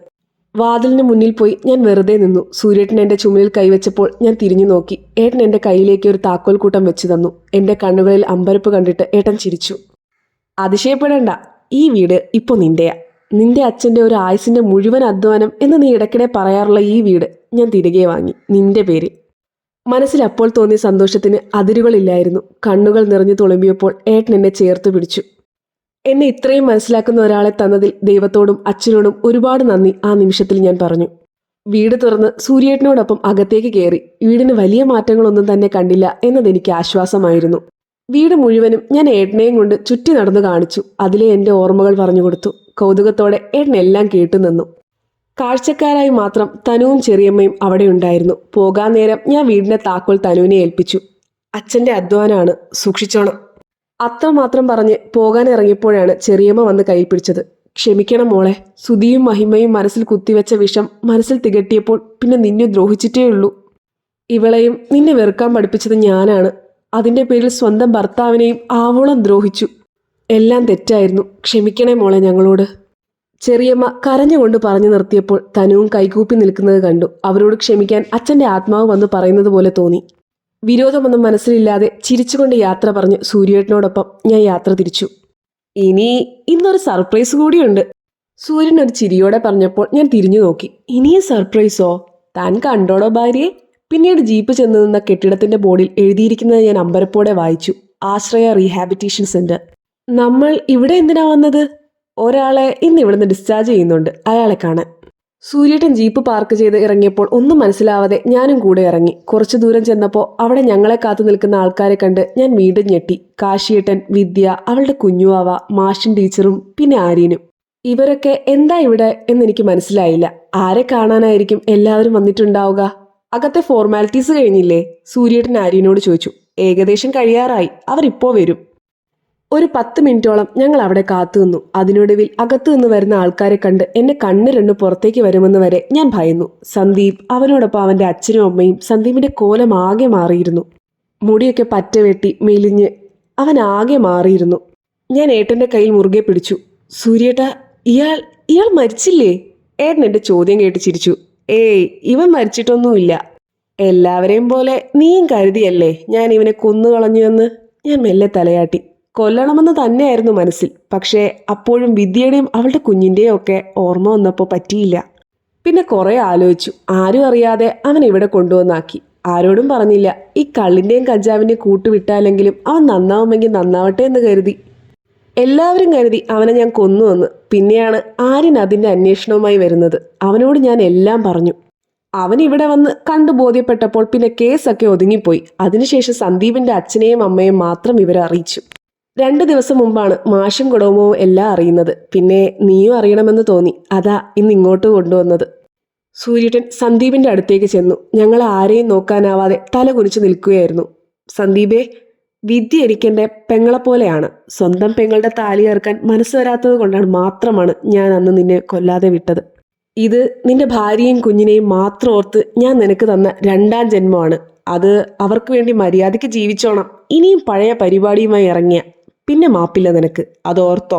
[SPEAKER 1] വാതിലിന് മുന്നിൽ പോയി ഞാൻ വെറുതെ നിന്നു. സൂര്യേട്ടൻ എന്റെ ചുമലിൽ കൈവച്ചപ്പോൾ ഞാൻ തിരിഞ്ഞു നോക്കി. ഏട്ടൻ എന്റെ കയ്യിലേക്ക് ഒരു താക്കോൽ കൂട്ടം വെച്ചു തന്നു. എന്റെ കണ്ണുകളിൽ അമ്പരപ്പ് കണ്ടിട്ട് ഏട്ടൻ ചിരിച്ചു. അതിശയപ്പെടേണ്ട ഈ വീട് ഇപ്പോൾ നിന്റെയാ. നിന്റെ അച്ഛന്റെ ഒരു ആയുസിന്റെ മുഴുവൻ അധ്വാനം എന്ന് നീ ഇടയ്ക്കിടെ പറയാറുള്ള ഈ വീട് ഞാൻ തിരികെ വാങ്ങി. നിന്റെ പേര്. മനസ്സിൽ അപ്പോൾ തോന്നിയ സന്തോഷത്തിന് അതിരുകളില്ലായിരുന്നു. കണ്ണുകൾ നിറഞ്ഞു തുളുമ്പിയപ്പോൾ ഏട്ടൻ എന്നെ ചേർത്ത് പിടിച്ചു. എന്നെ ഇത്രയും മനസ്സിലാക്കുന്ന ഒരാളെ തന്നതിൽ ദൈവത്തോടും അച്ഛനോടും ഒരുപാട് നന്ദി ആ നിമിഷത്തിൽ ഞാൻ പറഞ്ഞു. വീട് തുറന്ന് സൂര്യേട്ടനോടൊപ്പം അകത്തേക്ക് കയറി വീടിന് വലിയ മാറ്റങ്ങളൊന്നും തന്നെ കണ്ടില്ല എന്നതെനിക്ക് ആശ്വാസമായിരുന്നു. വീട് മുഴുവനും ഞാൻ ഏട്ടനെയും കൊണ്ട് ചുറ്റി നടന്നു കാണിച്ചു. അതിലെ എന്റെ ഓർമ്മകൾ പറഞ്ഞു കൊടുത്തു. കൗതുകത്തോടെ ഏട്ടനെല്ലാം കേട്ടു നിന്നു. കാഴ്ചക്കാരായി മാത്രം തനുവും ചെറിയമ്മയും അവിടെ ഉണ്ടായിരുന്നു. പോകാൻ നേരം ഞാൻ വീടിന്റെ താക്കോൽ തനുവിനെ ഏൽപ്പിച്ചു. അച്ഛന്റെ അധ്വാനാണ്. സൂക്ഷിച്ചോണം. അത്രമാത്രം പറഞ്ഞ് പോകാൻ ഇറങ്ങിയപ്പോഴാണ് ചെറിയമ്മ വന്ന് കൈ പിടിച്ചത്. ക്ഷമിക്കണം മോളെ സുധിയും മഹിമയും മനസ്സിൽ കുത്തിവെച്ച വിഷം മനസ്സിൽ തികട്ടിയപ്പോൾ പിന്നെ നിന്നെ ദ്രോഹിച്ചിട്ടേ ഉള്ളൂ. ഇവളെയും നിന്നെ വെറുക്കാൻ പഠിപ്പിച്ചത് ഞാനാണ്. അതിന്റെ പേരിൽ സ്വന്തം ഭർത്താവിനെയും ആവോളം ദ്രോഹിച്ചു. എല്ലാം തെറ്റായിരുന്നു. ക്ഷമിക്കണേ മോളെ ഞങ്ങളോട്. ചെറിയമ്മ കരഞ്ഞുകൊണ്ട് പറഞ്ഞു നിർത്തിയപ്പോൾ തനുവും കൈകൂപ്പി നിൽക്കുന്നത് കണ്ടു. അവരോട് ക്ഷമിക്കാൻ അച്ഛന്റെ ആത്മാവ് വന്ന് പറയുന്നത് പോലെ തോന്നി. വിരോധമൊന്നും മനസ്സിലില്ലാതെ ചിരിച്ചുകൊണ്ട് യാത്ര പറഞ്ഞ് സൂര്യേട്ടനോടൊപ്പം ഞാൻ യാത്ര തിരിച്ചു. ഇനി ഇന്നൊരു സർപ്രൈസ് കൂടിയുണ്ട്. സൂര്യൻ ഒരു ചിരിയോടെ പറഞ്ഞപ്പോൾ ഞാൻ തിരിഞ്ഞു നോക്കി. ഇനിയും സർപ്രൈസോ? താൻ കണ്ടോടോ ഭാര്യയെ? പിന്നീട് ജീപ്പ് ചെന്ന് നിന്ന കെട്ടിടത്തിന്റെ ബോർഡിൽ എഴുതിയിരിക്കുന്നത് ഞാൻ അമ്പരപ്പോടെ വായിച്ചു. Ashraya rehabilitation centre. നമ്മൾ ഇവിടെ എന്തിനാ വന്നത്? ഒരാളെ ഇന്ന് ഇവിടുന്ന് ഡിസ്ചാർജ് ചെയ്യുന്നുണ്ട്. അയാളെ കാണാൻ. സൂര്യേട്ടൻ ജീപ്പ് പാർക്ക് ചെയ്ത് ഇറങ്ങിയപ്പോൾ ഒന്നും മനസ്സിലാവാതെ ഞാനും കൂടെ ഇറങ്ങി. കുറച്ചു ദൂരം ചെന്നപ്പോൾ അവിടെ ഞങ്ങളെ കാത്തു നിൽക്കുന്ന ആൾക്കാരെ കണ്ട് ഞാൻ വീണ്ടും ഞെട്ടി. കാശിയേട്ടൻ വിദ്യ അവളുടെ കുഞ്ഞുവാവ മാഷൻ ടീച്ചറും പിന്നെ ആര്യനും. ഇവരൊക്കെ എന്താ ഇവിടെ എന്ന് എനിക്ക് മനസ്സിലായില്ല. ആരെ കാണാനായിരിക്കും എല്ലാവരും വന്നിട്ടുണ്ടാവുക? അകത്തെ ഫോർമാലിറ്റീസ് കഴിഞ്ഞില്ലേ? സൂര്യേട്ടൻ ആര്യനോട് ചോദിച്ചു. ഏകദേശം കഴിയാറായി. അവരിപ്പോ വരും. ഒരു പത്ത് മിനിറ്റോളം ഞങ്ങൾ അവിടെ കാത്തുനിന്നു അതിനൊടുവിൽ അകത്തു നിന്ന് വരുന്ന ആൾക്കാരെ കണ്ട് എന്നെ കണ്ണ് രണ്ടു പുറത്തേക്ക് വരുമെന്ന് വരെ ഞാൻ ഭയന്നു. സന്ദീപ് അവനോടൊപ്പം അവന്റെ അച്ഛനും അമ്മയും സന്ദീപിന്റെ കോലം ആകെ മാറിയിരുന്നു. മുടിയൊക്കെ പറ്റ വെട്ടി മെലിഞ്ഞ് അവൻ ആകെ മാറിയിരുന്നു. ഞാൻ ഏട്ടന്റെ കയ്യിൽ മുറുകെ പിടിച്ചു. സൂര്യേട്ട ഇയാൾ ഇയാൾ മരിച്ചില്ലേ? ഏട്ടൻ എന്റെ ചോദ്യം കേട്ട് ചിരിച്ചു. ഏയ് ഇവൻ മരിച്ചിട്ടൊന്നുമില്ല. എല്ലാവരെയും പോലെ നീയും കരുതിയല്ലേ ഞാൻ ഇവനെ കൊന്നുകളഞ്ഞു എന്ന് ഞാൻ മെല്ലെ തലയാട്ടി. കൊല്ലണമെന്ന് തന്നെയായിരുന്നു മനസ്സിൽ. പക്ഷേ അപ്പോഴും വിദ്യയുടെയും അവളുടെ കുഞ്ഞിന്റെയും ഒക്കെ ഓർമ്മ വന്നപ്പോൾ പറ്റിയില്ല. പിന്നെ കുറെ ആലോചിച്ചു. ആരും അറിയാതെ അവൻ ഇവിടെ കൊണ്ടുവന്നാക്കി. ആരോടും പറഞ്ഞില്ല. ഈ കള്ളിന്റെയും കഞ്ചാവിന്റെയും കൂട്ടുവിട്ടാലെങ്കിലും അവൻ നന്നാവുമെങ്കിൽ നന്നാവട്ടെ എന്ന് കരുതി. എല്ലാവരും കരുതി അവനെ ഞാൻ കൊന്നു കൊന്നുവന്ന് പിന്നെയാണ് ആര്യൻ അതിന്റെ അന്വേഷണവുമായി വരുന്നത്. അവനോട് ഞാൻ എല്ലാം പറഞ്ഞു. അവൻ ഇവിടെ വന്ന് കണ്ടു ബോധ്യപ്പെട്ടപ്പോൾ പിന്നെ കേസൊക്കെ ഒതുങ്ങിപ്പോയി. അതിനുശേഷം സന്ദീപിന്റെ അച്ഛനെയും അമ്മയും മാത്രം ഇവരെ അറിയിച്ചു. രണ്ടു ദിവസം മുമ്പാണ് മാഷും കുടുംബവും എല്ലാം അറിയുന്നത്. പിന്നെ നീയും അറിയണമെന്ന് തോന്നി. അതാ ഇന്ന് ഇങ്ങോട്ട് കൊണ്ടുവന്നത്. സൂര്യട്ടൻ സന്ദീപിന്റെ അടുത്തേക്ക് ചെന്നു. ഞങ്ങൾ ആരെയും നോക്കാനാവാതെ തല കുനിച്ചു നിൽക്കുകയായിരുന്നു. സന്ദീപേ വിദ്യ എനിക്കെന്റെ പെങ്ങളെപ്പോലെയാണ് സ്വന്തം പെങ്ങളുടെ താലി ഏർക്കാൻ മനസ്സ് വരാത്തത് കൊണ്ടാണ് മാത്രമാണ് ഞാൻ അന്ന് നിന്നെ കൊല്ലാതെ വിട്ടത്. ഇത് നിന്റെ ഭാര്യയും കുഞ്ഞിനെയും മാത്രം ഓർത്ത് ഞാൻ നിനക്ക് തന്ന രണ്ടാം ജന്മമാണ്. അത് അവർക്ക് വേണ്ടി മര്യാദയ്ക്ക് ജീവിച്ചോണം. ഇനിയും പഴയ പരിപാടിയുമായി ഇറങ്ങിയ പിന്നെ മാപ്പില്ല നിനക്ക്. അതോർത്തോ?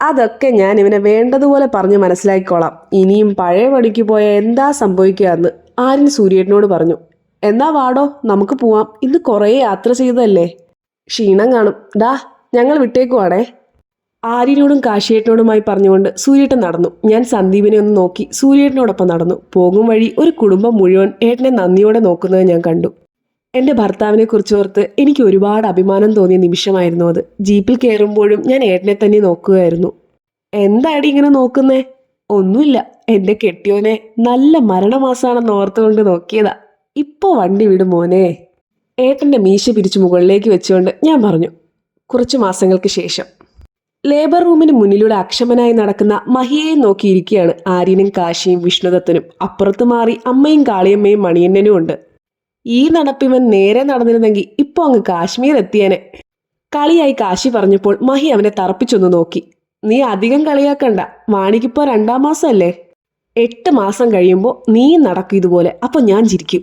[SPEAKER 1] അതൊക്കെ ഞാൻ ഇവനെ വേണ്ടതുപോലെ പറഞ്ഞ് മനസ്സിലാക്കിക്കോളാം. ഇനിയും പഴയ പടിക്ക് പോയ എന്താ സംഭവിക്കുക എന്ന് ആര്യൻ സൂര്യേട്ടനോട് പറഞ്ഞു. എന്നാ വാടോ നമുക്ക് പോവാം. ഇന്ന് കുറേ യാത്ര ചെയ്തതല്ലേ? ക്ഷീണം കാണും. ഡാ ഞങ്ങൾ വിട്ടേക്കുവാണേ ആര്യനോടും കാശിയേട്ടനോടുമായി പറഞ്ഞുകൊണ്ട് സൂര്യേട്ടൻ നടന്നു. ഞാൻ സന്ദീപിനെ ഒന്ന് നോക്കി സൂര്യേട്ടനോടൊപ്പം നടന്നു. പോകും വഴി ഒരു കുടുംബം മുഴുവൻ ഏട്ടനെ നന്ദിയോടെ നോക്കുന്നത് ഞാൻ കണ്ടു. എന്റെ ഭർത്താവിനെ കുറിച്ച് ഓർത്ത് എനിക്ക് ഒരുപാട് അഭിമാനം തോന്നിയ നിമിഷമായിരുന്നു അത്. ജീപ്പിൽ കയറുമ്പോഴും ഞാൻ ഏട്ടനെ തന്നെ നോക്കുകയായിരുന്നു. എന്താടി ഇങ്ങനെ നോക്കുന്നേ? ഒന്നുമില്ല. എന്റെ കെട്ടിയോനെ നല്ല മരണമാസാണെന്ന് ഓർത്തുകൊണ്ട് നോക്കിയതാ. ഇപ്പോ വണ്ടി വിടും മോനെ. ഏട്ടന്റെ മീശ പിരിച്ചു മുകളിലേക്ക് വെച്ചുകൊണ്ട് ഞാൻ പറഞ്ഞു കുറച്ച് മാസങ്ങൾക്ക് ശേഷം. ലേബർ റൂമിന് മുന്നിലൂടെ അക്ഷമനായി നടക്കുന്ന മഹിയെ നോക്കിയിരിക്കുകയാണ് ആര്യനും കാശിയും വിഷ്ണുദത്തനും. അപ്പുറത്ത് മാറി അമ്മയും കാളിയമ്മയും മണിയണ്ണനും ഉണ്ട്. ഈ നടപ്പിവൻ നേരെ നടന്നിരുന്നെങ്കിൽ ഇപ്പൊ അങ്ങ് കാശ്മീർ എത്തിയേനെ കളിയായി കാശി പറഞ്ഞപ്പോൾ മഹി അവനെ തറപ്പിച്ചൊന്ന് നോക്കി. നീ അധികം കളിയാക്കണ്ട. വാണിക്കിപ്പോ രണ്ടാം മാസമല്ലേ എട്ട് മാസം കഴിയുമ്പോൾ നീ നടക്കും ഇതുപോലെ. അപ്പൊ ഞാൻ ചിരിക്കും.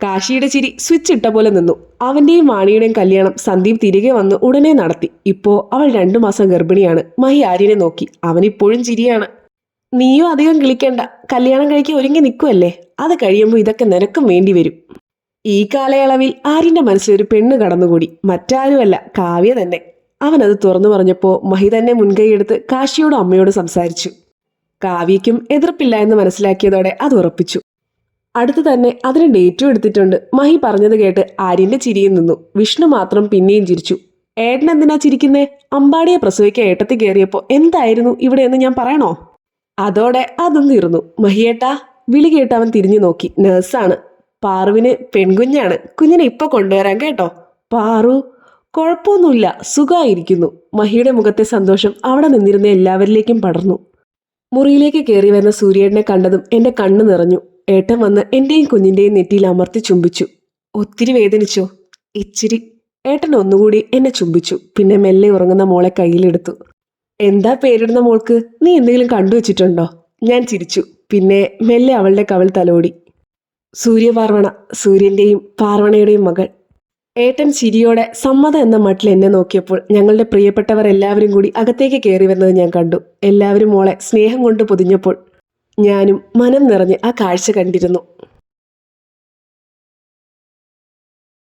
[SPEAKER 1] കാശിയുടെ ചിരി സ്വിച്ച് ഇട്ട പോലെ നിന്നു. അവന്റെയും വാണിയുടെയും കല്യാണം സന്ദീപ് തിരികെ വന്ന് ഉടനെ നടത്തി. ഇപ്പോ അവൾ രണ്ടു മാസം ഗർഭിണിയാണ്. മഹി ആര്യനെ നോക്കി. അവനിപ്പോഴും ചിരിയാണ്. നീയും അധികം കിളിക്കണ്ട. കല്യാണം കഴിക്കാൻ ഒരുങ്ങി നിൽക്കുമല്ലേ അത് കഴിയുമ്പോൾ ഇതൊക്കെ നിനക്കും വേണ്ടി വരും. ഈ കാലയളവിൽ ആര്യന്റെ മനസ്സിൽ ഒരു പെണ്ണ് കടന്നുകൂടി. മറ്റാരുമല്ല കാവ്യ തന്നെ. അവൻ അത് തുറന്നു പറഞ്ഞപ്പോൾ മഹി തന്നെ മുൻകൈയെടുത്ത് കാശിയോടും അമ്മയോട് സംസാരിച്ചു. കാവ്യയ്ക്കും എതിർപ്പില്ല എന്ന് മനസ്സിലാക്കിയതോടെ അത് ഉറപ്പിച്ചു. അടുത്ത് തന്നെ അതിന് ഡേറ്റും എടുത്തിട്ടുണ്ട്. മഹി പറഞ്ഞത് കേട്ട് ആര്യന്റെ ചിരിയിൽ നിന്നു. വിഷ്ണു മാത്രം പിന്നെയും ചിരിച്ചു. ഏട്ടൻ എന്തിനാ ചിരിക്കുന്നേ? അമ്പാടിയെ പ്രസവിക്കാൻ ഏട്ടത്തി കയറിയപ്പോ എന്തായിരുന്നു ഇവിടെ എന്ന് ഞാൻ പറയണോ? അതോടെ അതും തീർന്നു. മഹിയേട്ടാ വിളി കേട്ട് അവൻ തിരിഞ്ഞു നോക്കി. നേഴ്സാണ്. പാറുവിന് പെൺകുഞ്ഞാണ്. കുഞ്ഞിനെ ഇപ്പൊ കൊണ്ടുവരാൻ കേട്ടോ. പാറു കുഴപ്പമൊന്നുമില്ല. സുഖമായിരിക്കുന്നു. മഹിയുടെ മുഖത്തെ സന്തോഷം അവിടെ നിന്നിരുന്ന എല്ലാവരിലേക്കും പടർന്നു. മുറിയിലേക്ക് കയറി വരുന്ന സൂര്യേട്ടനെ കണ്ടതും എന്റെ കണ്ണ് നിറഞ്ഞു. ഏട്ടൻ വന്ന് എന്റെയും കുഞ്ഞിന്റെയും നെറ്റിയിൽ അമർത്തി ചുംബിച്ചു. ഒത്തിരി വേദനിച്ചോ? ഇച്ചിരി. ഏട്ടൻ ഒന്നുകൂടി എന്നെ ചുംബിച്ചു. പിന്നെ മെല്ലെ ഉറങ്ങുന്ന മോളെ കയ്യിലെടുത്തു. എന്താ പേരിടുന്ന മോൾക്ക്? നീ എന്തെങ്കിലും കണ്ടുവച്ചിട്ടുണ്ടോ? ഞാൻ ചിരിച്ചു. പിന്നെ മെല്ലെ അവളുടെ കവൾ തലോടി. സൂര്യപാർവണ സൂര്യന്റെയും പാർവണയുടെയും മകൾ. ഏട്ടൻ ചിരിയോടെ സമ്മതം എന്ന മട്ടിൽ എന്നെ നോക്കിയപ്പോൾ ഞങ്ങളുടെ പ്രിയപ്പെട്ടവർ എല്ലാവരും കൂടി അകത്തേക്ക് കയറി വരുന്നത് ഞാൻ കണ്ടു. എല്ലാവരും മോളെ സ്നേഹം കൊണ്ട് പൊതിഞ്ഞപ്പോൾ ഞാനും മനം നിറഞ്ഞ് ആ കാഴ്ച കണ്ടിരുന്നു.